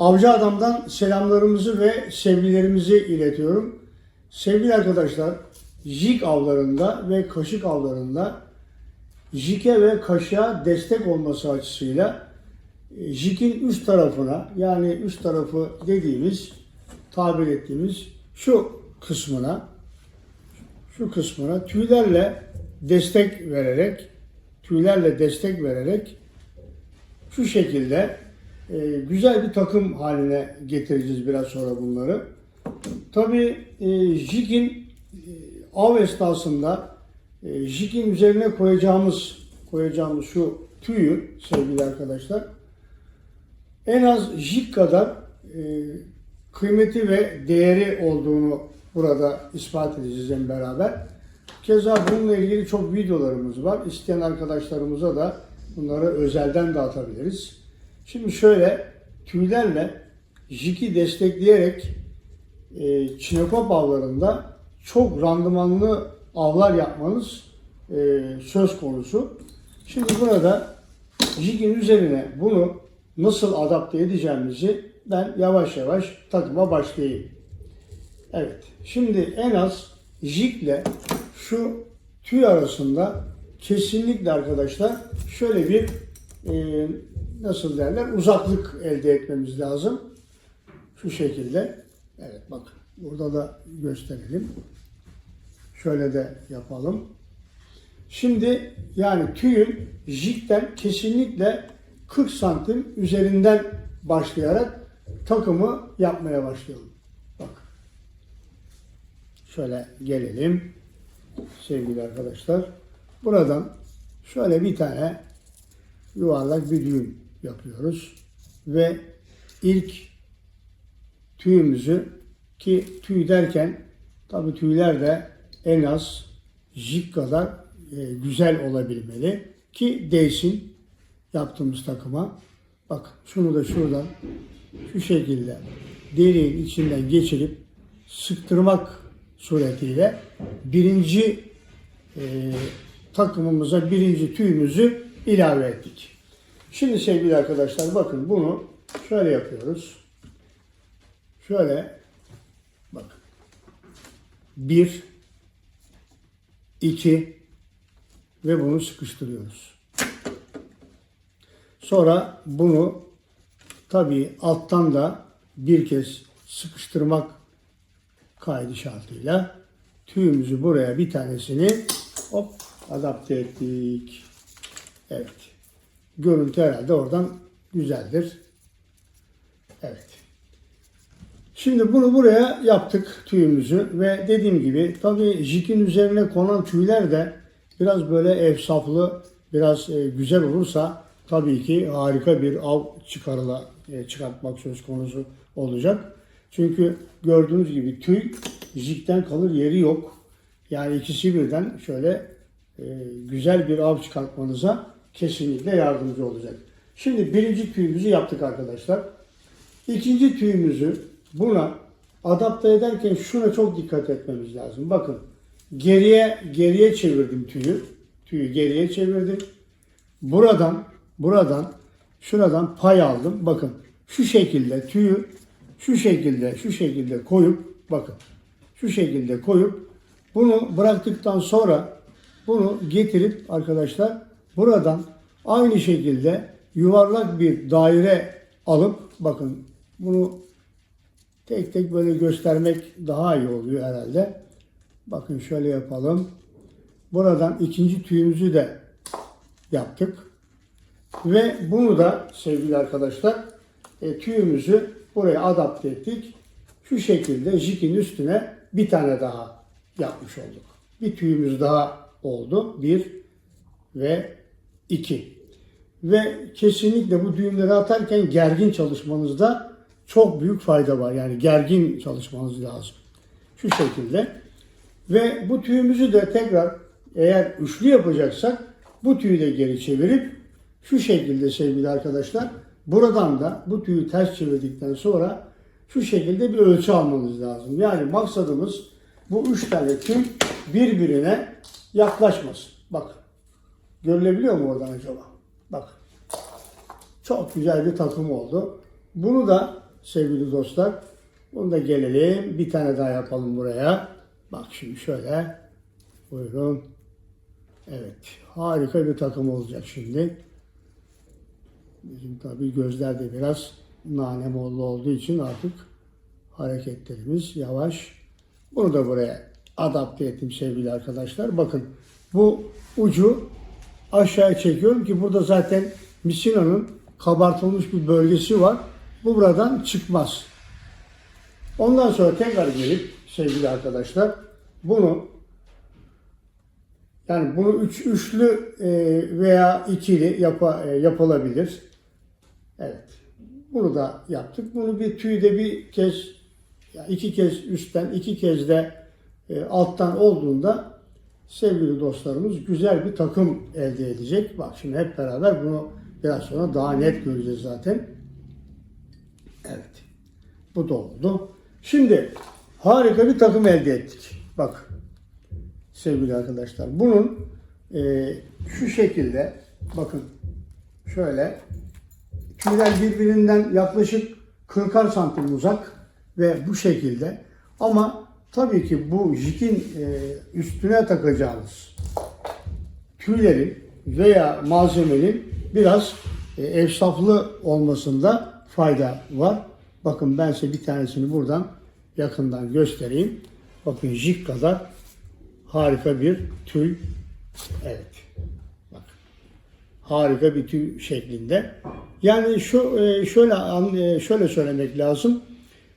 Avcı Adam'dan selamlarımızı ve sevgilerimizi iletiyorum. Sevgili arkadaşlar, jig avlarında ve kaşık avlarında jike ve kaşığa destek olması açısıyla e, jikin üst tarafına yani üst tarafı dediğimiz tabir ettiğimiz şu kısmına şu kısmına tüylerle destek vererek tüylerle destek vererek şu şekilde e, güzel bir takım haline getireceğiz biraz sonra bunları. Tabii e, jigin e, av esnasında e, jigin üzerine koyacağımız koyacağımız şu tüyü sevgili arkadaşlar en az jig kadar e, kıymeti ve değeri olduğunu burada ispat edeceğiz hem beraber. Keza bununla ilgili çok videolarımız var. İsteyen arkadaşlarımıza da bunları özelden dağıtabiliriz. Şimdi şöyle tüylerle jiki destekleyerek e, çinekop avlarında çok randımanlı avlar yapmanız e, söz konusu. Şimdi burada jikin üzerine bunu nasıl adapte edeceğimizi ben yavaş yavaş takıma başlayayım. Evet. Şimdi en az jikle şu tüy arasında kesinlikle arkadaşlar şöyle bir e, nasıl derler uzaklık elde etmemiz lazım. Şu şekilde. Evet bak burada da gösterelim. Şöyle de yapalım. Şimdi yani tüyün jikten kesinlikle 40 santim üzerinden başlayarak takımı yapmaya başlayalım. Bak. Şöyle gelelim sevgili arkadaşlar. Buradan şöyle bir tane yuvarlak bir düğüm yapıyoruz. Ve ilk tüyümüzü ki tüy derken tabi tüyler de en az jig kadar e, güzel olabilmeli ki değsin yaptığımız takıma. Bak şunu da şuradan şu şekilde deliğin içinden geçirip sıktırmak suretiyle birinci e, takımımıza birinci tüyümüzü ilave ettik. Şimdi sevgili arkadaşlar bakın bunu şöyle yapıyoruz. Şöyle bak. Bir, iki ve bunu sıkıştırıyoruz. Sonra bunu tabii alttan da bir kez sıkıştırmak kaydı şartıyla tüyümüzü buraya bir tanesini hop adapte ettik. Evet. Görüntü herhalde oradan güzeldir. Evet. Şimdi bunu buraya yaptık tüyümüzü ve dediğim gibi tabii jikin üzerine konan tüyler de biraz böyle efsaflı, biraz e, güzel olursa tabii ki harika bir av çıkarıla e, çıkartmak söz konusu olacak. Çünkü gördüğünüz gibi tüy jikten kalır yeri yok. Yani ikisi birden şöyle e, güzel bir av çıkartmanıza kesinlikle yardımcı olacak. Şimdi birinci tüyümüzü yaptık arkadaşlar. İkinci tüyümüzü buna adapte ederken şuna çok dikkat etmemiz lazım. Bakın geriye geriye çevirdim tüyü. Tüyü geriye çevirdim. Buradan buradan şuradan pay aldım. Bakın şu şekilde tüyü şu şekilde şu şekilde koyup bakın şu şekilde koyup bunu bıraktıktan sonra bunu getirip arkadaşlar buradan aynı şekilde yuvarlak bir daire alıp bakın bunu tek tek böyle göstermek daha iyi oluyor herhalde. Bakın şöyle yapalım. Buradan ikinci tüyümüzü de yaptık. Ve bunu da sevgili arkadaşlar e, tüyümüzü buraya adapte ettik. Şu şekilde jikin üstüne bir tane daha yapmış olduk. Bir tüyümüz daha oldu. Bir ve iki. Ve kesinlikle bu düğümleri atarken gergin çalışmanızda çok büyük fayda var. Yani gergin çalışmanız lazım. Şu şekilde. Ve bu tüyümüzü de tekrar eğer üçlü yapacaksak bu tüyü de geri çevirip şu şekilde sevgili arkadaşlar buradan da bu tüyü ters çevirdikten sonra şu şekilde bir ölçü almanız lazım. Yani maksadımız bu üç tane tüy birbirine yaklaşmasın. Bak görülebiliyor mu oradan acaba? Bak çok güzel bir takım oldu. Bunu da sevgili dostlar. Bunu da gelelim. Bir tane daha yapalım buraya. Bak şimdi şöyle. Buyurun. Evet. Harika bir takım olacak şimdi. Bizim tabii gözler de biraz nane mollu olduğu için artık hareketlerimiz yavaş. Bunu da buraya adapte ettim sevgili arkadaşlar. Bakın bu ucu aşağıya çekiyorum ki burada zaten misinanın kabartılmış bir bölgesi var. Bu buradan çıkmaz. Ondan sonra tekrar gelip sevgili arkadaşlar bunu yani bunu üç, üçlü e, veya ikili yapa, e, yapılabilir. Evet. Bunu da yaptık. Bunu bir tüyde bir kez, ya iki kez üstten, iki kez de e, alttan olduğunda sevgili dostlarımız güzel bir takım elde edecek. Bak şimdi hep beraber bunu biraz sonra daha net göreceğiz zaten. Evet. Bu da oldu. Şimdi harika bir takım elde ettik. Bak sevgili arkadaşlar. Bunun e, şu şekilde bakın şöyle tüyler birbirinden yaklaşık 40'ar santim uzak ve bu şekilde ama tabii ki bu jikin e, üstüne takacağınız tüylerin veya malzemenin biraz e, efsaflı olmasında fayda var. Bakın ben size bir tanesini buradan yakından göstereyim. Bakın jik kadar harika bir tüy. Evet. Bak. Harika bir tüy şeklinde. Yani şu e, şöyle şöyle söylemek lazım.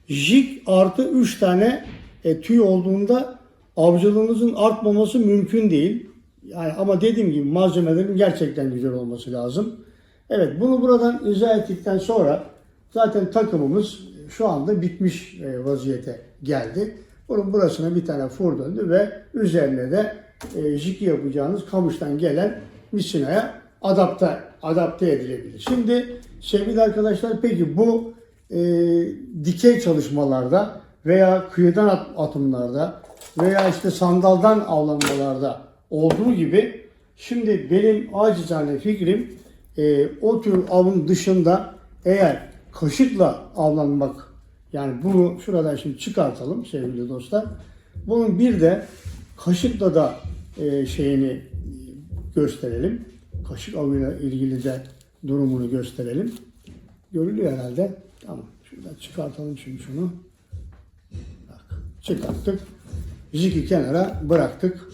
Jig artı 3 tane e, tüy olduğunda avcılığınızın artmaması mümkün değil. Yani ama dediğim gibi malzemelerin gerçekten güzel olması lazım. Evet bunu buradan izah ettikten sonra zaten takımımız şu anda bitmiş e, vaziyete geldi. Bunun burasına bir tane fur döndü ve üzerine de e, jiki yapacağınız kamıştan gelen misinaya adapte adapte edilebilir. Şimdi sevgili arkadaşlar peki bu e, dikey çalışmalarda veya kıyıdan at- atımlarda veya işte sandaldan avlanmalarda olduğu gibi şimdi benim acizane fikrim e, o tür avın dışında eğer kaşıkla avlanmak yani bunu şuradan şimdi çıkartalım sevgili dostlar. Bunun bir de kaşıkla da e, şeyini gösterelim. Kaşık avıyla ilgili de durumunu gösterelim. Görülüyor herhalde. Tamam. Şuradan çıkartalım şimdi şunu. Çıkarttık. Jiki kenara bıraktık.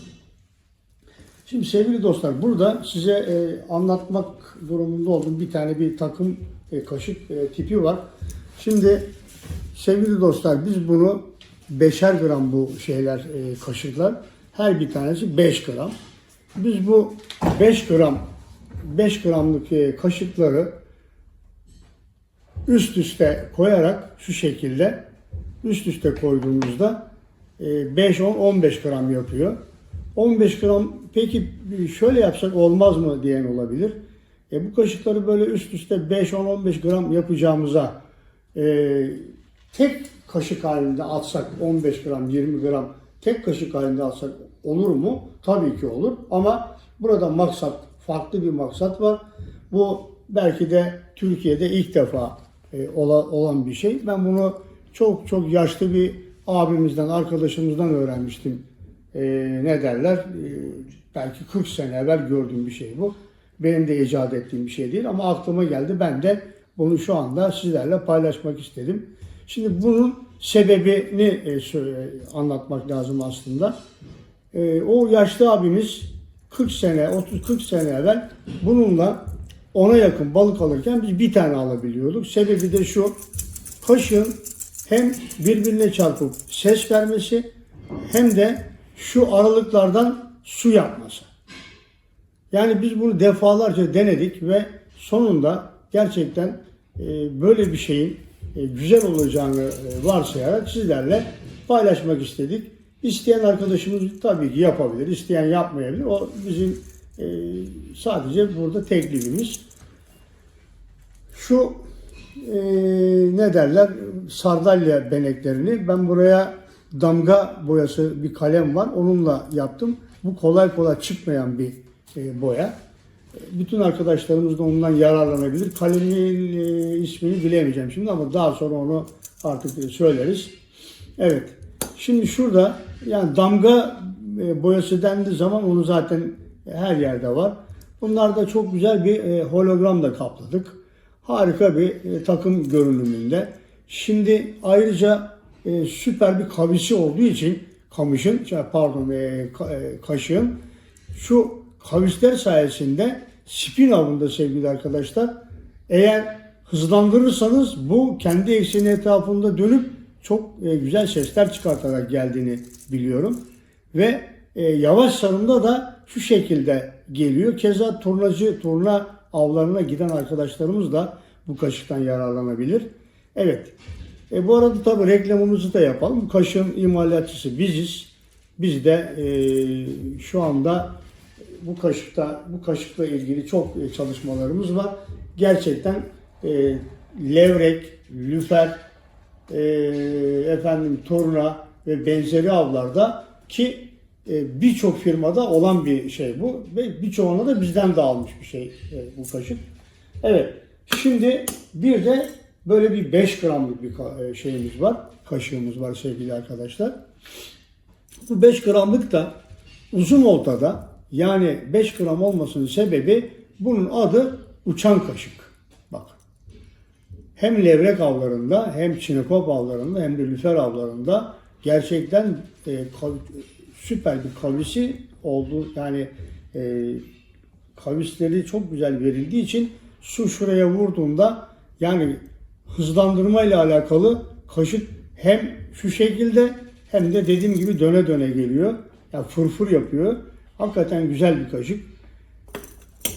Şimdi sevgili dostlar burada size e, anlatmak durumunda olduğum bir tane bir takım e, kaşık e, tipi var. Şimdi sevgili dostlar biz bunu 5'er gram bu şeyler e, kaşıklar. Her bir tanesi 5 gram. Biz bu 5 gram 5 gramlık e, kaşıkları üst üste koyarak şu şekilde üst üste koyduğumuzda e, 5 10 15 gram yapıyor. 15 gram peki şöyle yapsak olmaz mı diyen olabilir. E, bu kaşıkları böyle üst üste 5 10 15 gram yapacağımıza e, tek kaşık halinde atsak 15 gram 20 gram tek kaşık halinde atsak olur mu? Tabii ki olur ama burada maksat farklı bir maksat var. Bu belki de Türkiye'de ilk defa e, ola- olan bir şey. Ben bunu çok çok yaşlı bir abimizden, arkadaşımızdan öğrenmiştim. E, ne derler? E, belki 40 sene evvel gördüğüm bir şey bu. Benim de icat ettiğim bir şey değil ama aklıma geldi. Ben de bunu şu anda sizlerle paylaşmak istedim. Şimdi bunun sebebini e, sö- anlatmak lazım aslında. E, o yaşlı abimiz 40 sene, 30-40 sene evvel bununla ona yakın balık alırken biz bir tane alabiliyorduk. Sebebi de şu, kaşığın hem birbirine çarpıp ses vermesi hem de şu aralıklardan su yapması. Yani biz bunu defalarca denedik ve sonunda gerçekten e, böyle bir şeyin e, güzel olacağını e, varsayarak sizlerle paylaşmak istedik. İsteyen arkadaşımız tabii ki yapabilir, isteyen yapmayabilir. O bizim sadece burada teklifimiz. Şu e, ne derler sardalya beneklerini ben buraya damga boyası bir kalem var onunla yaptım. Bu kolay kolay çıkmayan bir e, boya. Bütün arkadaşlarımız da ondan yararlanabilir. Kalemin e, ismini bilemeyeceğim şimdi ama daha sonra onu artık e, söyleriz. Evet. Şimdi şurada yani damga e, boyası dendiği zaman onu zaten her yerde var. Bunlar da çok güzel bir e, hologramla kapladık. Harika bir e, takım görünümünde. Şimdi ayrıca e, süper bir kavisi olduğu için kamışın, pardon e, e, kaşığın şu kavisler sayesinde spin avında sevgili arkadaşlar eğer hızlandırırsanız bu kendi ekseni etrafında dönüp çok güzel sesler çıkartarak geldiğini biliyorum. Ve yavaş sarımda da şu şekilde geliyor. Keza turnacı, turna avlarına giden arkadaşlarımız da bu kaşıktan yararlanabilir. Evet. E, bu arada tabii reklamımızı da yapalım. Kaşığın imalatçısı biziz. Biz de e, şu anda bu kaşıkta bu kaşıkla ilgili çok e, çalışmalarımız var. Gerçekten e, levrek, lüfer, e, efendim turna ve benzeri avlarda ki birçok firmada olan bir şey bu ve birçoğuna da bizden de almış bir şey e, bu kaşık. Evet. Şimdi bir de böyle bir 5 gramlık bir e, şeyimiz var. Kaşığımız var sevgili arkadaşlar. Bu 5 gramlık da uzun oltada yani 5 gram olmasının sebebi bunun adı uçan kaşık. Bak. Hem levrek avlarında hem çinekop avlarında hem de lüfer avlarında gerçekten e, süper bir kavisi oldu. Yani e, kavisleri çok güzel verildiği için su şuraya vurduğunda yani hızlandırma ile alakalı kaşık hem şu şekilde hem de dediğim gibi döne döne geliyor. Ya fırfır yapıyor. Hakikaten güzel bir kaşık.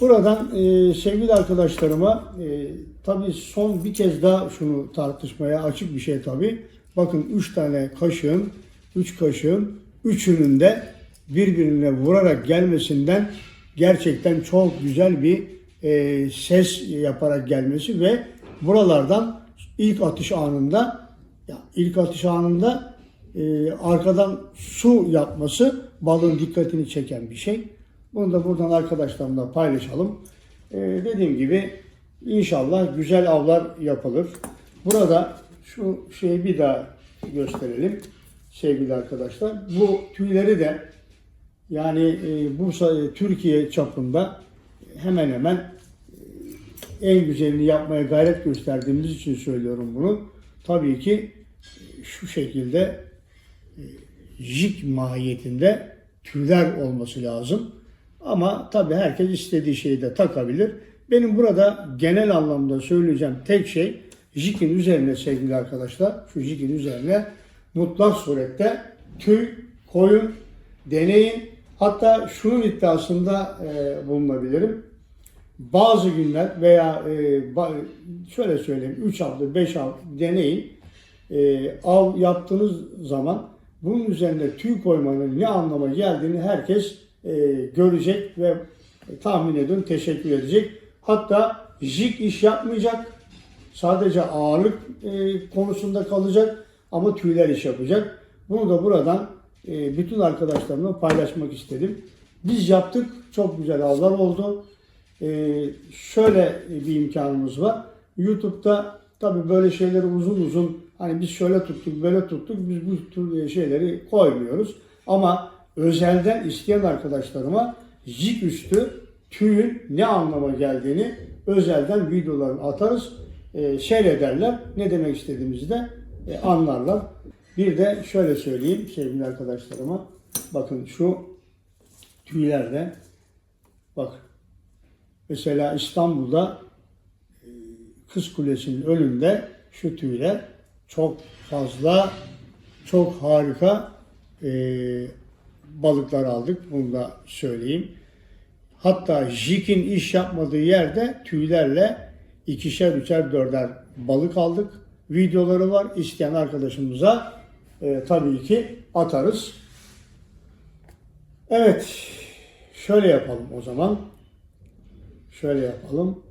Buradan e, sevgili arkadaşlarıma e, tabii son bir kez daha şunu tartışmaya açık bir şey tabii. Bakın 3 tane kaşığın, 3 kaşığın üçünün de birbirine vurarak gelmesinden gerçekten çok güzel bir e, ses yaparak gelmesi ve buralardan ilk atış anında ya ilk atış anında e, arkadan su yapması balığın dikkatini çeken bir şey. Bunu da buradan arkadaşlarımla paylaşalım. E, dediğim gibi inşallah güzel avlar yapılır. Burada şu şeyi bir daha gösterelim sevgili arkadaşlar. Bu tüyleri de yani e, Bursa Türkiye çapında hemen hemen e, en güzelini yapmaya gayret gösterdiğimiz için söylüyorum bunu. Tabii ki e, şu şekilde jig mahiyetinde tüyler olması lazım. Ama tabii herkes istediği şeyi de takabilir. Benim burada genel anlamda söyleyeceğim tek şey jigin üzerine sevgili arkadaşlar, şu jigin üzerine mutlak surette tüy koyun, deneyin. Hatta şunun iddiasında e, bulunabilirim. Bazı günler veya e, şöyle söyleyeyim 3 hafta 5 hafta deneyin. E, av yaptığınız zaman bunun üzerine tüy koymanın ne anlama geldiğini herkes e, görecek ve tahmin ediyorum teşekkür edecek. Hatta jig iş yapmayacak. Sadece ağırlık e, konusunda kalacak ama tüyler iş yapacak. Bunu da buradan e, bütün arkadaşlarımla paylaşmak istedim. Biz yaptık. Çok güzel avlar oldu. E, şöyle bir imkanımız var. YouTube'da tabii böyle şeyleri uzun uzun hani biz şöyle tuttuk böyle tuttuk biz bu tür şeyleri koymuyoruz. Ama özelden isteyen arkadaşlarıma jig üstü tüyün ne anlama geldiğini özelden videolarını atarız. E, seyrederler. Ne demek istediğimizi de e, anlarlar. Bir de şöyle söyleyeyim sevgili arkadaşlarıma. Bakın şu tüylerde bak mesela İstanbul'da e, Kız Kulesi'nin önünde şu tüyler çok fazla çok harika e, balıklar aldık. Bunu da söyleyeyim. Hatta Jik'in iş yapmadığı yerde tüylerle ikişer, üçer, dörder balık aldık. Videoları var. İsteyen arkadaşımıza e, tabii ki atarız. Evet. Şöyle yapalım o zaman. Şöyle yapalım.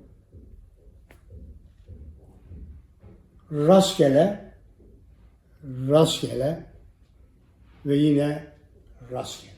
Rastgele rastgele ve yine rastgele.